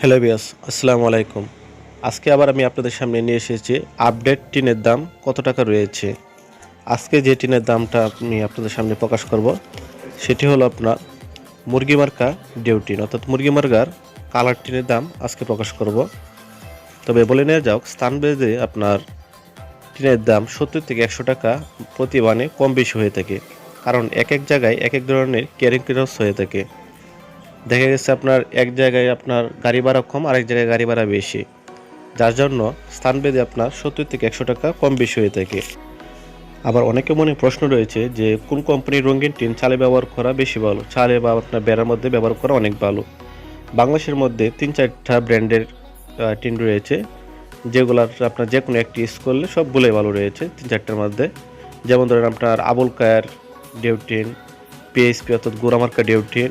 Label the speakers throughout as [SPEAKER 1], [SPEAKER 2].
[SPEAKER 1] Hello বিয়াস আসসালামু আলাইকুম। আজকে আবার আমি আপনাদের সামনে নিয়ে এসেছি আপডেট টিনের দাম কত টাকা রয়েছে। আজকে যে টিনের দামটা আমি আপনাদের সামনে প্রকাশ করব, সেটি হলো আপনার মুরগি মার্কা ডিউটিন অর্থাৎ মুরগি মার্কার কালার টিনের দাম আজকে প্রকাশ করব। তবে বলে নেওয়া যাক, স্থান বেঁধে আপনার টিনের দাম সত্তর থেকে একশো টাকা প্রতি বানে কম বেশি হয়ে থাকে, কারণ এক এক জায়গায় এক এক ধরনের ক্যারিং ক্রস হয়ে থাকে। দেখা গেছে আপনার এক জায়গায় আপনার গাড়ি ভাড়া কম, আরেক জায়গায় গাড়ি ভাড়া বেশি। যার জন্য স্থানভেদে আপনার সত্তর থেকে একশো টাকা কম বেশি হয়ে থাকে। আবার অনেকে মনে প্রশ্ন রয়েছে যে, কোন কোম্পানির রঙিন টিন চালে ব্যবহার করা বেশি ভালো? চালে বা আপনার বেড়ার মধ্যে ব্যবহার করা অনেক ভালো। বাংলাদেশের মধ্যে তিন চারটা ব্র্যান্ডের টিন রয়েছে, যেগুলার আপনার যে কোনো একটি ইউজ করলে সবগুলোই ভালো রয়েছে তিন চারটার মধ্যে। যেমন ধরেন আপনার আবুল কায়ার ডিউটিন পিএসপি অর্থাৎ গোরামার্কা ডিউটিন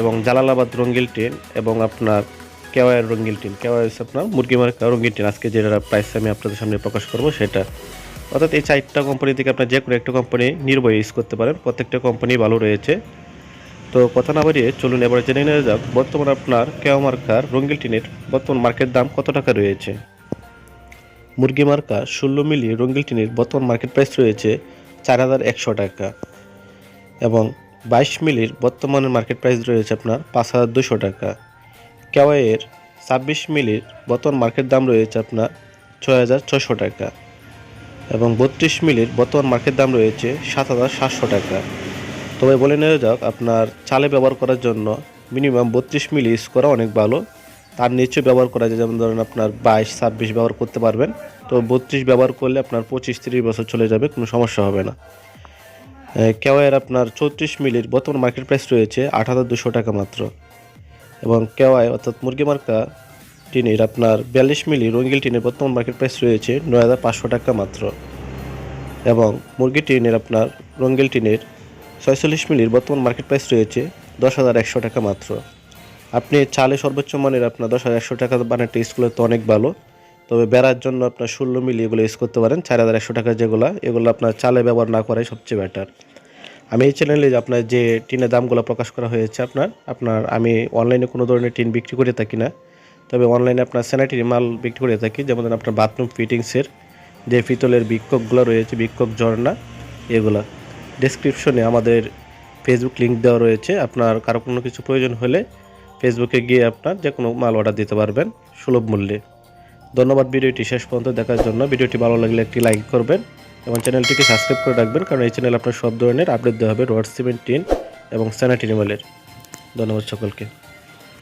[SPEAKER 1] এবং জালালাবাদ রঙ্গিল টিন এবং আপনার কেওয়ার রঙ্গিল টিন কেওয়ার হচ্ছে আপনার মুরগি মার্কা রঙ্গিল টিন আজকে যেটা প্রাইস আমি আপনাদের সামনে প্রকাশ করব সেটা। অর্থাৎ এই চারটা কোম্পানি থেকে আপনার যে কোনো একটা কোম্পানি নির্ভয় ইউজ করতে পারেন। প্রত্যেকটা কোম্পানি ভালো রয়েছে। তো কথা না বাড়িয়ে চলুন এবার জেনে নেওয়া যাক, বর্তমানে আপনার কেওয়া মার্কার রঙ্গিল টিনের বর্তমান মার্কেট দাম কত টাকা রয়েছে? মুরগি মার্কা ষোলো মিলি রঙ্গিল টিনের বর্তমান মার্কেট প্রাইস রয়েছে চার হাজার একশো টাকা। এবং বাইশ মিলির বর্তমানে মার্কেট প্রাইস রয়েছে আপনার পাঁচ হাজার দুশো টাকা। কেওয়াইয়ের ছাব্বিশ মিলির বর্তমান মার্কেট দাম রয়েছে আপনার ছয় হাজার ছশো টাকা এবং বত্রিশ মিলির বর্তমান মার্কেট দাম রয়েছে সাত হাজার সাতশো টাকা। তবে বলে নেওয়া যাক, আপনার চালে ব্যবহার করার জন্য মিনিমাম বত্রিশ মিলি ইউজ করা অনেক ভালো। তার নিচে ব্যবহার করা যায়, যেমন ধরেন আপনার বাইশ, ছাব্বিশ ব্যবহার করতে পারবেন। তো বত্রিশ ব্যবহার করলে আপনার পঁচিশ, তিরিশ বছর চলে যাবে, কোনো সমস্যা হবে না। কেওয়াইয়ের আপনার চৌত্রিশ মিলির বর্তমান মার্কেট প্রাইস রয়েছে আট হাজার দুশো টাকা মাত্র। এবং কেওয়াই, অর্থাৎ মুরগি মার্কা টিনের আপনার বিয়াল্লিশ মিলি রঙ্গিল টিনের বর্তমান মার্কেট প্রাইস রয়েছে নয় হাজার পাঁচশো টাকা মাত্র। এবং মুরগি টিনের আপনার রঙ্গিল টিনের ছয়চল্লিশ মিলির বর্তমান মার্কেট প্রাইস রয়েছে দশ হাজার একশো টাকা মাত্র। আপনি চালে সর্বোচ্চ মানের আপনার দশ হাজার একশো টাকা ইউজ করলে তো অনেক ভালো। তবে বেড়ার জন্য আপনার ষোলো মিলি এগুলো ইউজ করতে পারেন, চার হাজার একশো টাকা যেগুলো, এগুলো আপনার চালে ব্যবহার না করাই সবচেয়ে বেটার আমি এই চ্যানেলে আপনার যে টিনের দামগুলো প্রকাশ করা হয়েছে আপনার আপনার আমি অনলাইনে কোনো ধরনের টিন বিক্রি করে থাকি না। তবে অনলাইনে আপনার স্যানিটারি মাল বিক্রি করে থাকি, যেমন আপনার বাথরুম ফিটিংসের যে পিতলের বিক্ষোভগুলো রয়েছে, বিক্ষোভ ঝর্ণা, এগুলা। ডেসক্রিপশনে আমাদের ফেসবুক লিঙ্ক দেওয়া রয়েছে, আপনার কারও কোনো কিছু প্রয়োজন হলে ফেসবুকে গিয়ে আপনার যে কোনো মাল অর্ডার দিতে পারবেন, সুলভ মূল্যে। ধন্যবাদ, ভিডিওটি শেষ পর্যন্ত দেখার জন্য। ভিডিওটি ভালো লাগলে একটি লাইক করবেন এবং চ্যানেলটিকে সাবস্ক্রাইব করে রাখবেন, কারণ এই চ্যানেল আপনার সব ধরনের আপডেট দেওয়া হবে রড সিমেন্ট টিন এবং স্যানিটারি ধন্যবাদ সকলকে।